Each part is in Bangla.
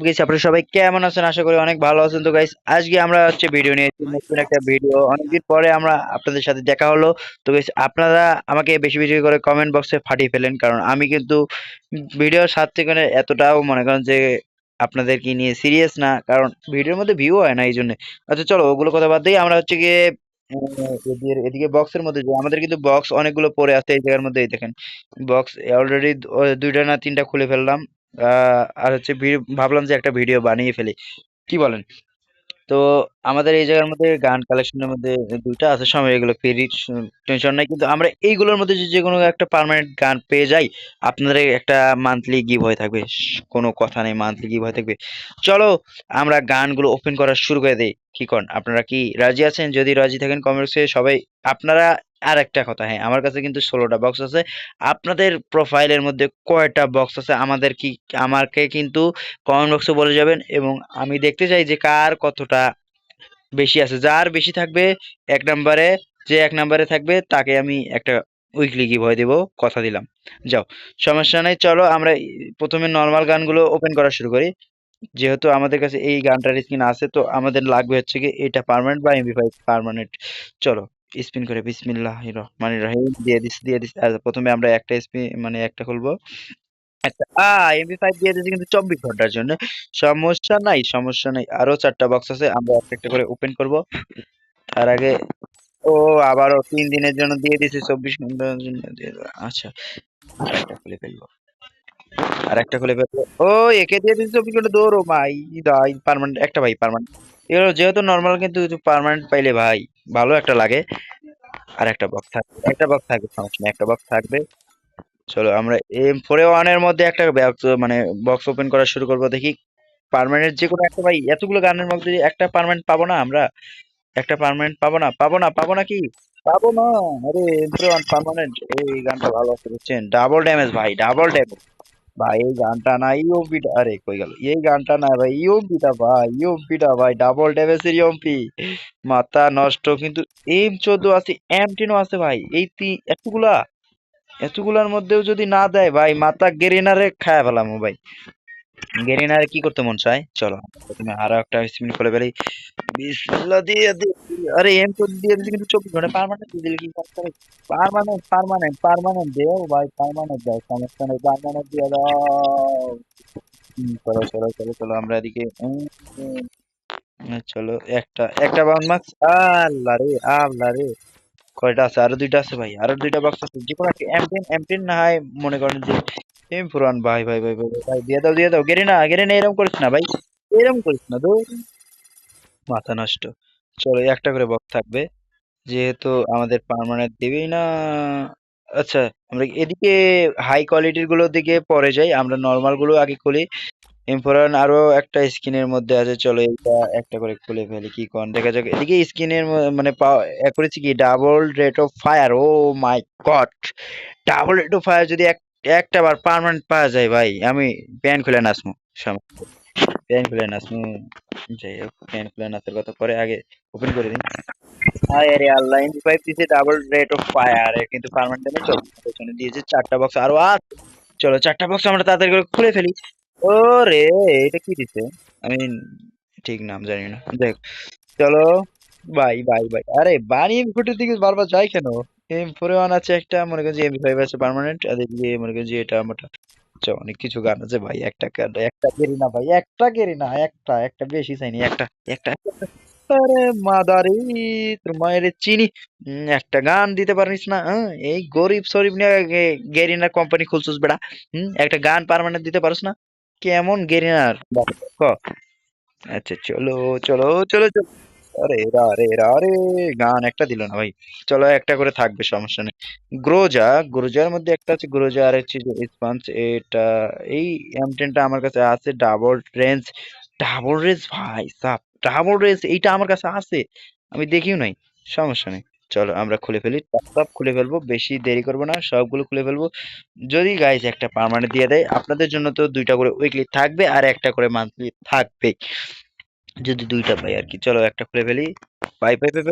আপ গেছি আপনারা সবাই কেমন আছেন? আশা করি অনেক ভালো আছেন। তো গাইস আজকে আমরা হচ্ছে ভিডিও নিয়ে নতুন একটা ভিডিও অনেকদিন পরে আমরা আপনাদের সাথে দেখা হলো। তো গাইস আপনারা আমাকে বেশি বেশি করে কমেন্ট বক্সে ফাটিয়ে ফেলেন। কারণ আমি কিন্তু ভিডিওর সাথ থেকে এতটাও মনে করেন যে আপনাদের কি নিয়ে সিরিয়াস না। কারণ ভিডিওর মধ্যে ভিউ হয় না এই জন্য আচ্ছা চলো, ওগুলো কথা বাদ দিয়ে আমরা হচ্ছে গিয়ে এদিকে- বক্সের মধ্যে। আমাদের কিন্তু বক্স অনেকগুলো পড়ে আছে এই জায়গার মধ্যে দেখেন। বক্স অলরেডি দুইটা না তিনটা খুলে ফেললাম। আর হচ্ছে ভাবলাম যে একটা ভিডিও বানিয়ে ফেলি। কি বলেন? তো আমাদের এই জায়গার মধ্যে গান কালেকশনের মধ্যে দুইটা আছে সময় এগুলো ফ্রি টেনশন নাই। কিন্তু আমরা এইগুলোর মধ্যে যে কোনো একটা পার্মানেন্ট গান পেয়ে যাই, আপনাদের একটা মান্থলি গিভ হয়ে থাকবে। কোনো কথা নেই মান্থলি গিভ হয়ে থাকবে। চলো আমরা গানগুলো ওপেন করা শুরু করে দেই। কি কন? আপনারা কি রাজি আছেন? যদি রাজি থাকেন কমেন্টসে সবাই, আপনারা আর একটা কথা হ্যাঁ আমার কাছে কিন্তু ষোলোটা বক্স আছে। আপনাদের প্রোফাইলের মধ্যে কয়টা বক্স আছে? আমাদের কি, আমাকে কিন্তু কমেন্ট বক্সে বলে যাবেন এবং আমি দেখতে চাই যে কার কতটা বেশি আছে। যার বেশি থাকবে এক নম্বরে, যে এক নম্বরে থাকবে তাকে আমি একটা উইকলি গিভ হয়ে দেবো, কথা দিলাম। যাও, সমস্যা নেই, চলো আমরা প্রথমে নর্মাল গানগুলো ওপেন করা শুরু করি। যেহেতু আমাদের কাছে এই গানটার স্কিন আছে, তো আমাদের লাগবে হচ্ছে কি এটা পার্মানেন্ট বা এমবি ফাইভ পার্মানেন্ট চলো স্পিন করে বিসমিল্লাহ রহমান রহিম, দিয়ে দিস দিয়ে দিস। প্রথমে আমরা একটা স্পিন মানে একটা খুলবো। একটা এমবি ফাইভ দিয়ে কিন্তু চব্বিশ ঘণ্টার জন্য। সমস্যা নাই সমস্যা নাই। আরও চারটা বক্স আছে, আমরা একটা একটা করে ওপেন করব। তার আগে, ও, আবারও তিন দিনের জন্য দিয়ে দিয়েছে, চব্বিশ ঘণ্টার জন্য দিয়ে আচ্ছা খুলে ফেলব। আর একটা খুলে ফেলব। ও একে দিয়ে চব্বিশ ঘণ্টা দৌড়ো, ভাই। দাই পার্মানেন্ট একটা ভাই পার্মানেন্ট এগুলো যেহেতু নর্মাল কিন্তু পার্মানেন্ট পাইলে ভাই, ভালো একটা লাগে। আর একটা বক্স থাকবে একটা বক্স থাকবে, সমস্যা একটা বক্স থাকবে। চলো, আমরা এম ফোরে ওয়ানের মধ্যে একটা মানে বক্স ওপেন করা শুরু করব, দেখি। পার্মানেন্ট যে কোনো একটা ভাই, এতগুলো গানের মধ্যে একটা পার্মানেন্ট পাবো না আমরা? একটা পার্মানেন্ট পাবো না? পাবো না পাবো না কি পাবো না। আরে এমপ্রে ওয়ান পার্মানেন্ট এই গানটা ভালো আছে, বুঝছেন? ডাবল ড্যামেজ ভাই ডাবল ড্যামেজ ভাই এই গানটা না ইউপিটা আরে কই গেল এই গানটা না ভাই ইউপিটা ভাই ইউপিটা ভাই ডাবল ড্যামেজের ইউপি মাথা নষ্ট কিন্তু এম চোদ্দ আছে এম টেনও আছে ভাই এই তিন এতগুলা এতগুলার মধ্যেও যদি না দেয় ভাই মাথা গেরিনারে খায় ফেলাম ভাই কি করতে মন চায়? চলো, প্রথমে আরও একটা স্পিন ফেলি। বিসমিল্লাহ দিয়ে আরে এম দিয়ে কিন্তু চব্বিশ ঘণ্টা পার্মানেন্ট দিয়ে দিলে কি পার্মানেন্ট পার্মানেন্ট পার্মানেন্ট দেও ভাই পার্মানেন্ট দাও, সমস্যা নেই পার্মানেন্ট দিয়ে দাও। চলো চলো চলো চলো, আমরা এদিকে চলো, একটা একটা বাউন্ড মার্কস আল্লাহ রে আল্লাহ রে। কয়টা আছে? আরও দুইটা আছে ভাই, আরও দুইটা বক্স আছে। যে কোনো একটা এম টেন এম টেন না হয়, মনে করেন যে এম ফুরান ভাই ভাই ভাই ভাই দিয়ে দাও দিয়ে দাও গেরি না গেরি না এরকম করিস না, ভাই এরকম করিস না তো মাথা নষ্ট। চলো একটা করে বক্স থাকবে। যেহেতু আমাদের পার্মানেন্ট দিবেই না। আচ্ছা আমরা এদিকে হাই কোয়ালিটিরগুলোর দিকে পরে যাই, আমরা নর্মালগুলো আগে খুলি। ইমফোরান আরও একটা স্কিনের মধ্যে আছে, চলো এটা একটা করে খুলে ফেলি, কি কোন? দেখা যাক, এদিকে স্কিনের মানে করেছি কি? Double rate of fire oh my god double rate of fire যদি এক একটা বার পার্মানেন্ট পাওয়া যায় ভাই। আমি প্যান খুলে নাচমু প্যান খুলে নাচমু। যাই হোক প্যান খুলে নাচার কথা পরে আগে ওপেন করে দিন আরে আরে, আল্লাহ এমপি ফাইভ দিয়েছে ডাবল রেট অফ ফায়ার কিন্তু পার্মানেন্ট ড্যামেজ চব্বিশ পেছনে দিয়েছে চারটা বক্স আরও আছে চলো, চারটা বক্স আমরা তাড়াতাড়ি করে খুলে ফেলি। ও রে এটা কি দিছে? আমি ঠিক নাম জানি না। দেখ চলো। Bye bye bye. আরে বানি ফুটের দিকে বারবার যাই কেন? এম ফোরে ওয়ান আছে একটা, মনে করেন যে এমপি ফাইভ আছে পার্মানেন্ট আর এদিকে মনে করেন যে এটা মোটা। আচ্ছা অনেক কিছু গান আছে ভাই, একটা একটা গেরি না ভাই, একটা গেরি না, একটা একটা বেশি চাইনি একটা একটা আরে মাদারি তোর মায়ের চিনি একটা গান দিতে পারিস না? এই গরিব শরীফ নিয়ে গেরিনার কোম্পানি খুলছিস বেড়া হুম একটা গান পার্মানেন্ট দিতে পারিস না, কেমন গেরিনার? আচ্ছা চলো চলো চলো চলো। আরে রা রে গান একটা দিল না ভাই। চলো একটা করে থাকবে, সমস্যা নেই। গ্রোজা, গ্রোজার মধ্যে একটা আছে, গ্রোজা, আর হচ্ছে যে স্পাঞ্চ এটা, এই এম টেনটা আমার কাছে আছে ডাবল রেঞ্জ ডাবল রেঞ্জ ভাই সাপ ডাবল রেঞ্জ এইটা আমার কাছে আছে। আমি দেখিও নাই, সমস্যা নেই। চলো আমরা খুলে ফেলি টপ খুলে ফেলব, বেশি দেরি করব না, সবগুলো খুলে ফেলব। যদি গাইজ একটা পার্মানেন্ট দিয়ে দেয়, আপনাদের জন্য তো দুইটা করে উইকলি থাকবে, আর একটা করে মান্থলি থাকবে যদি দুইটা পাই আর কি। চলো একটা খুলে ফেলি। পাই পাই পাই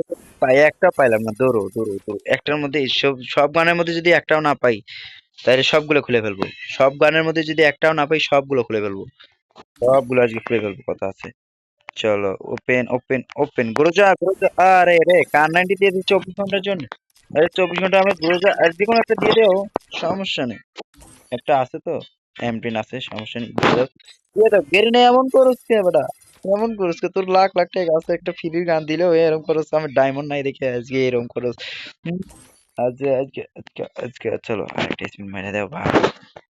পাই একটা পাইলাম না দৌড়ো দৌড়ো দৌড়ো একটার মধ্যে সব সব গানের মধ্যে যদি একটাও না পাই, তাহলে সবগুলো খুলে ফেলব। সব গানের মধ্যে যদি একটাও না পাই, সবগুলো খুলে ফেলব। সবগুলো আজকে খুলে ফেলব, কথা আছে। চলো open open open Groza Groza, আরে রে কার নাইনটি দিয়ে দিই চব্বিশ ঘণ্টার জন্য। আরে চব্বিশ ঘণ্টা আমরা গ্রোজা, আর যে কোনো একটা দিয়ে দেও, সমস্যা নেই। একটা আছে তো, এমপিন আছে, সমস্যা নেই। দিয়ে দাও দিয়ে দাও গেরি নেই এমন করস কে বেটা? এমন করস তোর লাখ লাখ টাকা আছে, একটা ফ্রির গান দিলে ওই এরকম করস, আমি ডায়মন্ড নাই দেখে আজকে এরকম করস। আজকে আজকে আজকে আজকে, চলো আরেকটা স্পিন মেরে দাও ভাই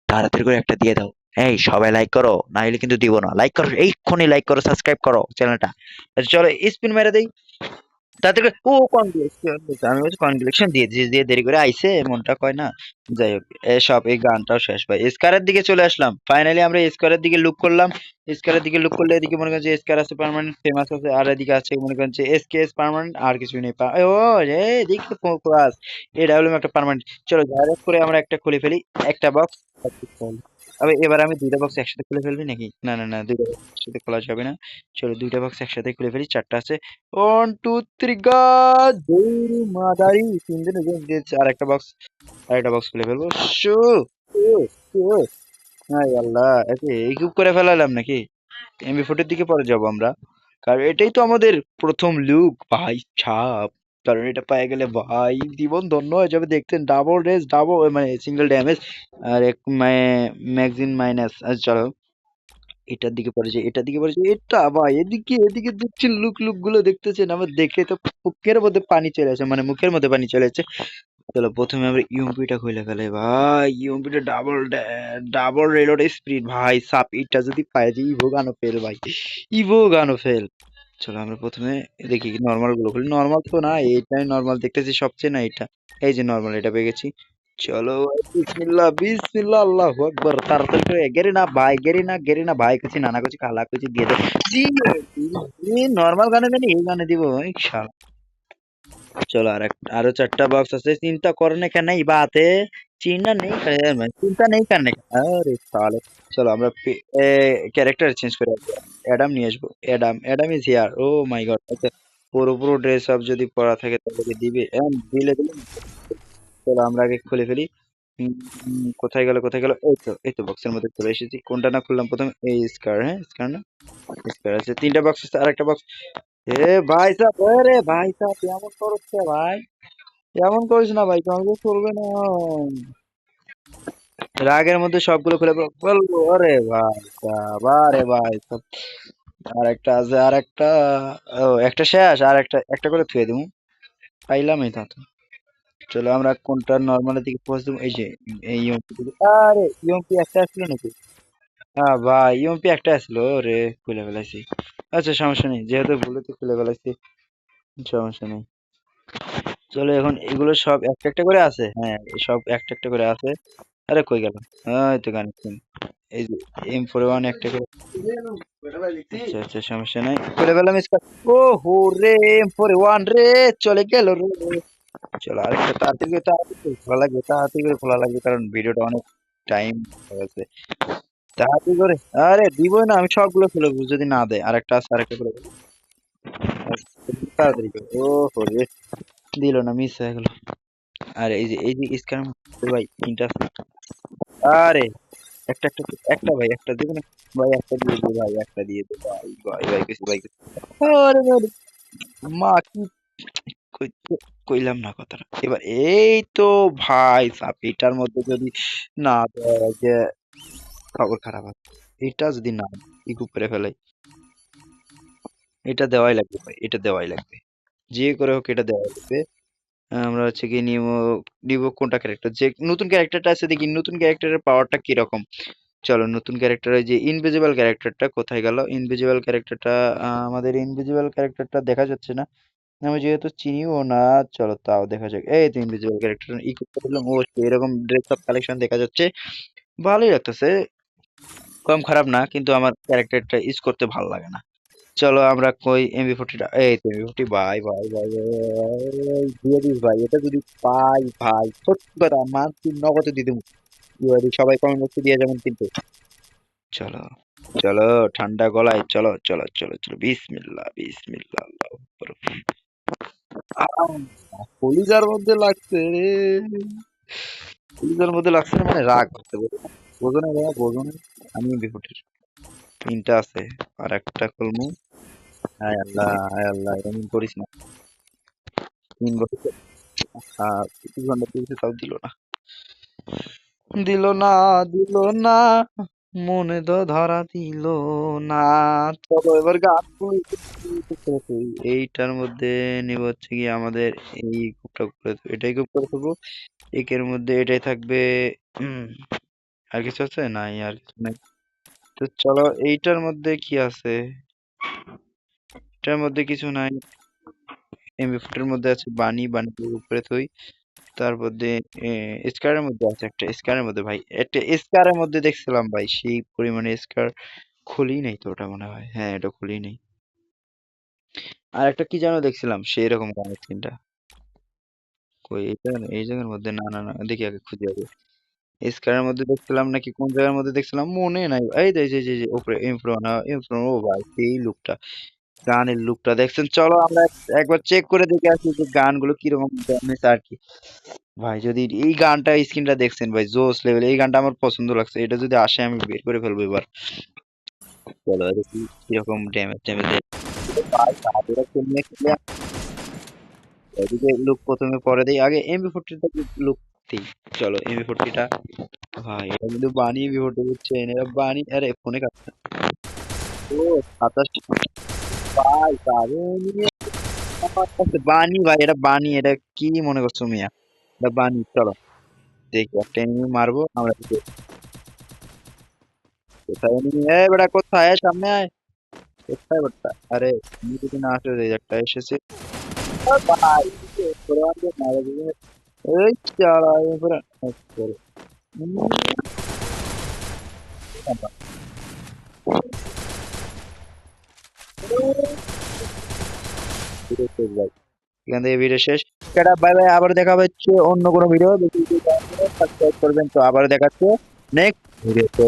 তাড়াতাড়ি করে একটা দিয়ে দাও। এই, সবাই লাইক করো না হলে কিন্তু দিব না। লাইক করো, এইক্ষুনি লাইক করো সাবস্ক্রাইব করো চ্যানেলটা। আচ্ছা চলো স্পিন মেরে দেই। করে, ও কনগ্রেচুলেশন আমি বলছি কনগ্রেচুলেশন দিয়ে দিয়েছি দিয়ে দেরি করে আইছে, মনটা কয় না? যাই হোক এসব এই গানটাও শেষ। ভাই স্কারের দিকে চলে আসলাম। ফাইনালি আমরা স্কারের দিকে লুক করলাম। স্কারের দিকে লুক করলে এদিকে মনে করেন স্কার আছে পার্মানেন্ট ফেমাস আছে, আর এদিকে আছে মনে করেন যে এস কে এস পার্মানেন্ট আর কিছু নেই। ও এদিকে ফোকাস এটা হলো একটা পার্মানেন্ট চলো ডাইরেক্ট করে আমরা একটা খুলে ফেলি, একটা বক্স তবে এবার আমি দুইটা বক্স একসাথে খুলে ফেলবি নাকি? না না না, দুইটা box একসাথে খোলা যাবে না। চলো দুইটা বক্স একসাথে খুলে ফেলি, চারটা আছে। ওয়ান টু থ্রি গাছ দৌড়ি মাদারি তিনজনে দিয়েছে আর একটা বক্স আর একটা বক্স খুলে ফেলব। শু শু। আল্লাহ এই খুব করে ফেলালাম নাকি? এমবি ফোর্টির দিকে পরে যাব আমরা। কারণ এটাই তো আমাদের প্রথম লুক ভাই, ছাপ। কারণ এটা পেয়ে গেলে ভাই, জীবন ধন্য হয়ে যাবে। দেখতেন ডাবল রেস ডাবল মানে সিঙ্গেল ড্যামেজ আর এক ম্যাগজিন মাইনাস চলো, এটার দিকে পড়েছে, এটার দিকে পড়েছে। এটা ভাই, এদিকে এদিকে দেখছেন লুক লুকগুলো দেখতেছেন। আমার দেখে তো মুখের মধ্যে পানি চলে আসে মানে মুখের মধ্যে পানি চলে আসছে চলো, প্রথমে আমরা ইউএমপিটা খুলে ফেলে ভাই। ইউএমপিটা ডাবল ডাবল রেলোড স্পিড ভাই, সাপ, এটা যদি পায় যে ইভো গানো ফেল ভাই, ইভো গানো ফেল চলো আমরা প্রথমে দেখি নর্মালগুলো খুলি। নর্মাল তো না এটাই নর্মাল দেখতেছি সবচেয়ে না এটা এই যে নর্মাল এটা পেয়ে গেছি। চলো বিসমিল্লাহ বিসমিল্লাহ আল্লাহু আকবার। তাড়াতাড়ি করে, গেরি না ভাই, গেরি না গেরি না ভাই কিছু নানা কিছু কালা কিছু দিয়ে দে। জি নর্মাল গানে দেন এই গানে দিব ইনশাআল্লাহ চলো আর আরও চারটা বক্স আছে, চিন্তা করেন এখানে বাতে। बात है চিন্তা নেই করে- মানে চিন্তা নেই करने का আরে সালে চলো আমরা ক্যারেক্টার চেঞ্জ করে আসবো অ্যাডাম নিয়ে আসবো Adam Adam is here oh my god আচ্ছা পুরো পুরো ড্রেস আপ যদি পরা থাকে তাহলে দিবে এম দিলে দিলে চলো আমরা আগে খুলে ফেলি উম, উম, কোথায় গেল কোথায় গেল এই তো এই তো বক্সের মধ্যে চলে এসেছি কোনটা না খুললাম প্রথমে এই স্কার হ্যাঁ স্কার না স্কার আছে তিনটা বক্স আছে আর একটা বক্স এ ভাই সাহেব আরে ভাই সাহেব এমন করছে ভাই এমন করিস না ভাই তোমাকে চলবে না। রাগের মধ্যে সবগুলো খুলে বল- বলব আরে ভাই আরে ভাই আর একটা আছে আর একটা ও, একটা শেষ, আর একটা একটা করে থুয়ে দেবো। পাইলাম এই তা। চলো আমরা কোনটা নর্মালের দিকে পৌঁছে দেবো? এই যে, এই ইউএমপি আরে ইউএমপি একটা আসলো নাকি? হ্যাঁ ভাই ইউএমপি একটা আসলো রে খুলে ফেলাইছি। আচ্ছা সমস্যা নেই, যেহেতু ভুলে তো খুলে ফেলাইছি। সমস্যা নেই। চলো এখন এগুলো সব একটা একটা করে আছে? হ্যাঁ সব একটা একটা করে আছে। আরে কই গেল তো গান এই যে এম ফোর ওয়ান একটা করে আচ্ছা আচ্ছা সমস্যা নাই। ফেলাম ইসকা ও হো রে এম ফোর ওয়ান রে, চলে গেল রে। চলো আরেকটা তাড়াতাড়ি তাড়াতাড়ি খোলা লাগবে, তাড়াতাড়ি করে খোলা লাগবে, কারণ ভিডিওটা অনেক টাইম হয়ে গেছে। তাড়াতাড়ি করে, আরে দিবই না, আমি সবগুলো খুলে দেবো, যদি না দেয়। আরেকটা আছে, আরেকটা করে তাড়াতাড়ি করে, ও হো রে। দিল না মিস হয়ে গেল। আর এই যে এই যে স্ক্যান ভাই তিনটা আরে, একটা একটা একটা ভাই, একটা দিবেন? ভাই, একটা দিয়ে দে ভাই, একটা দিয়ে দে ভাই ভাই ভাই, কিছু, ভাই আরে আরে মা, কি কইলাম না কথাটা। এবার এই তো ভাই, সাপ মধ্যে যদি না যে খবর খারাপ আছে, এটা যদি না ইকু করে ফেলাই। এটা দেওয়াই লাগবে ভাই, এটা দেওয়াই লাগবে। যে করে হোক এটা দেওয়াই লাগবে আমরা হচ্ছে কি নিব নিব কোনটা ক্যারেক্টার যে নতুন ক্যারেক্টারটা আছে দেখি, নতুন ক্যারেক্টারের পাওয়ারটা কীরকম? চলো, নতুন ক্যারেক্টার যে ইনভিজিবল ক্যারেক্টারটা কোথায় গেল? ইনভিজিবল ক্যারেক্টারটা আমাদের ইনভিজিবল ক্যারেক্টারটা দেখা যাচ্ছে না। আমি যেহেতু চিনিও না, চলো তাও দেখা যাক। এই তো ইনভিজিবল ক্যারেক্টার ই করতে বললাম ও এরকম ড্রেস আপ কালেকশন দেখা যাচ্ছে। ভালোই লাগতেছে। কম খারাপ না, কিন্তু আমার ক্যারেক্টারটা ইউজ করতে ভালো লাগে না। চলো আমরা কই এমবি ফোর্টিটা এই তো এমবি ফোর্টি ভাই ভাই ভাই দিয়ে দিস ভাই এটা যদি পাই, ভাই, সত্যি কথা, মানছি, নগদে ইউআইডি সবাই কমেন্ট বক্সে দিয়ে যাবেন কিন্তু। চলো চলো, ঠান্ডা গলায়, চলো চলো চলো চলো, বিসমিল্লাহ বিসমিল্লাহ, আল্লাহু কলিজার মধ্যে লাগছে রে। কলিজার মধ্যে লাগছে মানে রাগ করতে বোঝো না বোঝো না আমি বিপটের তিনটা আছে, আর একটা খুলমু। হায় আল্লাহ হায় আল্লাহ এমন করিস না। তিন বছর কিছু ঘণ্টা চলছে, তাও দিল না। দিল না দিল না, মনে তো ধরা দিল না। চলো এবার গান এইটার মধ্যে নিব হচ্ছে কি আমাদের এই গ্রুপটা করে এটাই গ্রুপ করে দেবো। একের মধ্যে এটাই থাকবে আর কিছু আছে? নাই, আর কিছু নাই। তো চলো এইটার মধ্যে কি আছে? এটার মধ্যে কিছু নাই। এমবি ফুটের মধ্যে আছে বানি বানি উপরে থই। তারপর মধ্যে আছে একটা স্কারের মধ্যে ভাই। একটা স্কারের মধ্যে দেখছিলাম ভাই, সেই পরিমাণে স্কার খুলি নাই তো ওটা মনে হয়। হ্যাঁ এটা খুলি নাই। আর একটা কি যেন দেখছিলাম, সেই রকম গানের সিনটা কই জায়গার এই জায়গার মধ্যে না না না, দেখি আগে খুঁজে আগে। স্কারের মধ্যে দেখছিলাম নাকি কোন জায়গার মধ্যে দেখছিলাম? মনে নাই। এই যে যে যে, উপরে ইমপ্রো না ও ভাই, সেই লুকটা গানের লুকটা দেখছেন? চলো আমরা একবার চেক করে দেখে আসি যে গানগুলো কীরকম ড্যামেজ আর কি। ভাই, যদি এই গানটা স্ক্রিনটা দেখছেন ভাই, জোস লেভেল এই গানটা আমার পছন্দ লাগছে। এটা যদি আসে, আমি বের করে ফেলব এবার। চলো দেখি কীরকম ড্যামেজ ড্যামেজ লুক প্রথমে পরে দেই। আগে এমবি ফোরটিটা লুক চলো এমবি ফোরটিটা ভাই এটা কিন্তু বানি এমবি ফোরটি হচ্ছে এরা বানি আরে, ফোনে কাটছে ও, সাতাশ ভাই বানি ভাই, এটা বানি এটা কি মনে করছ মিয়া? এটা বানি চলো। দেখি, একটা এনিমি মারবো, আমরা কোথায় এনিমি এ, বেটা, কোথায়? সামনে আয়। কোথায় বেটা? আরে, তুমি যদি না আসো একটা এসেছে। ভাই এই চালা এবারে করে এখান থেকে ভিডিও শেষ টাটা বাই বাই আবার দেখা হচ্ছে অন্য কোনো ভিডিও করবেন তো আবার দেখাচ্ছে নেক্সট ভিডিওতে